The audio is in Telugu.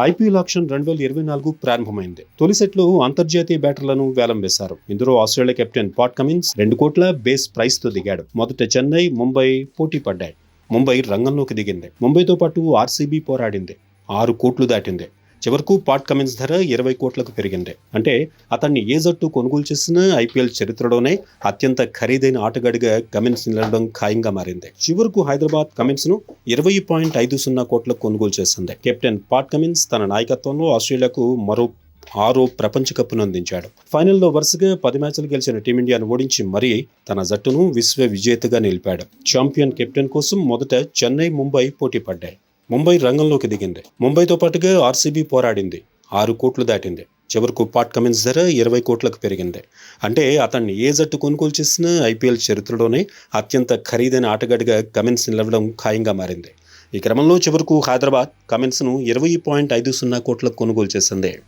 ఐపీఎల్ ఆక్షన్ రెండు వేల ఇరవై నాలుగు ప్రారంభమైంది. తొలి సెట్లో అంతర్జాతీయ బ్యాటర్లను వేలం వేశారు ఇందులో ఆస్ట్రేలియా కెప్టెన్ పాట్ కమిన్స్ రెండు కోట్ల బేస్ ప్రైస్తో దిగాడు. మొదట చెన్నై ముంబై పోటీ పడ్డాయి. ముంబై రంగంలోకి దిగింది. ముంబైతో పాటు ఆర్సీబీ పోరాడింది. ఆరు కోట్లు దాటింది. చివరకు పాట్ కమిన్స్ ధర ఇరవై కోట్లకు పెరిగింది. అంటే అతన్ని ఏ జట్టు కొనుగోలు చేసిన ఐపీఎల్ చరిత్రలోనే అత్యంత ఖరీదైన ఆటగాడిగా కమిన్స్ నిలవడం ఖాయంగా మారింది. చివరకు హైదరాబాద్ కమిన్స్ను ఇరవై పాయింట్ ఐదు సున్నా కోట్లకు కొనుగోలు చేసింది. కెప్టెన్ పాట్ కమిన్స్ తన నాయకత్వంలో ఆస్ట్రేలియాకు మరో ఆరో ప్రపంచ కప్ను అందించాడు. ఫైనల్లో వరుసగా పది మ్యాచ్లు గెలిచిన టీమిండియాను ఓడించి మరీ తన జట్టును విశ్వ విజేతగా నిలిపాడు. ఛాంపియన్ కెప్టెన్ కోసం మొదట చెన్నై ముంబై పోటీ పడ్డాయి. ముంబై రంగంలోకి దిగింది. ముంబైతో పాటుగా ఆర్సీబీ పోరాడింది. ఆరు కోట్లు దాటింది. చివరకు పాట్ కమిన్స్ ధర ఇరవై కోట్లకు పెరిగింది. అంటే అతన్ని ఏ జట్టు కొనుగోలు చేసినా ఐపీఎల్ చరిత్రలోనే అత్యంత ఖరీదైన ఆటగాడిగా కమిన్స్ నిలవడం ఖాయంగా మారింది. ఈ క్రమంలో చివరకు హైదరాబాద్ కమిన్స్ను ఇరవై పాయింట్ ఐదు సున్నా కోట్లకు కొనుగోలు చేసింది.